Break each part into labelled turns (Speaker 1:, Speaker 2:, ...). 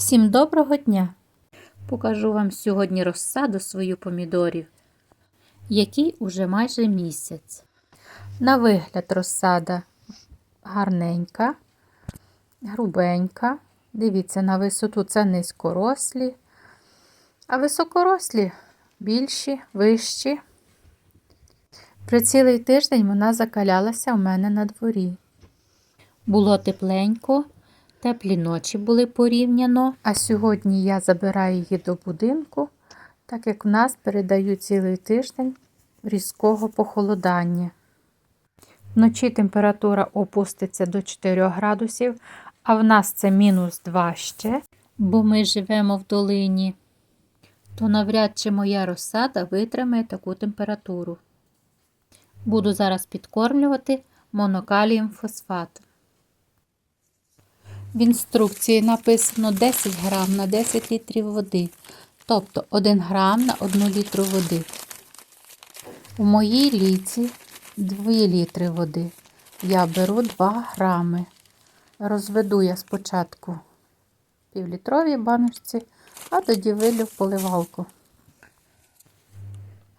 Speaker 1: Всім доброго дня! Покажу вам сьогодні розсаду свою помідорів, який уже майже місяць. На вигляд розсада гарненька, грубенька. Дивіться, на висоту це низькорослі, а високорослі більші, вищі. При цілий тиждень вона закалялася у мене на дворі. Було тепленько, теплі ночі були порівняно, а сьогодні я забираю її до будинку, так як в нас передають цілий тиждень різкого похолодання. Вночі температура опуститься до 4 градусів, а в нас це мінус 2 ще, бо ми живемо в долині, то навряд чи моя розсада витримає таку температуру. Буду зараз підкормлювати монокалієм фосфат. В інструкції написано 10 грам на 10 літрів води, тобто 1 грам на 1 літру води. У моїй ліці 2 літри води. Я беру 2 грами. Розведу я спочатку півлітровій баночці, а тоді вилю в поливалку.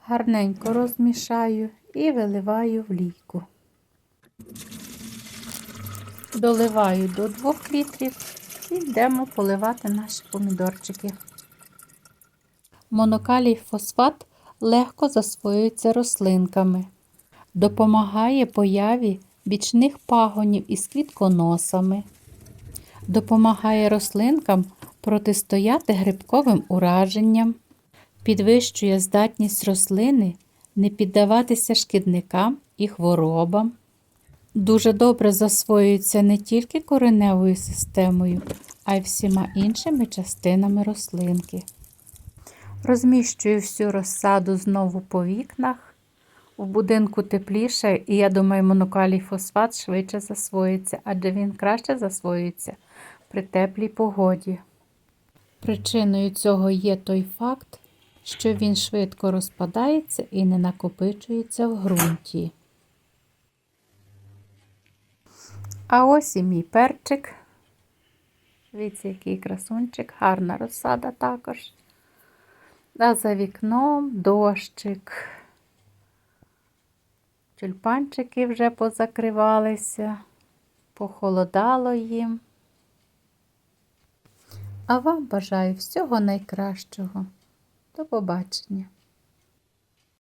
Speaker 1: Гарненько розмішаю і виливаю в лійку. Доливаю до 2 літрів і йдемо поливати наші помідорчики. Монокалій фосфат легко засвоюється рослинками, допомагає появі бічних пагонів із квітконосами, допомагає рослинкам протистояти грибковим ураженням, підвищує здатність рослини не піддаватися шкідникам і хворобам. Дуже добре засвоюється не тільки кореневою системою, а й всіма іншими частинами рослинки. Розміщую всю розсаду знову по вікнах. В будинку тепліше, і я думаю, монокалій фосфат швидше засвоїться, адже він краще засвоюється при теплій погоді. Причиною цього є той факт, що він швидко розпадається і не накопичується в ґрунті. А ось і мій перчик. Дивіться, який красунчик, гарна розсада також. А за вікном дощик. Тюльпанчики вже позакривалися, похолодало їм. А вам бажаю всього найкращого. До побачення!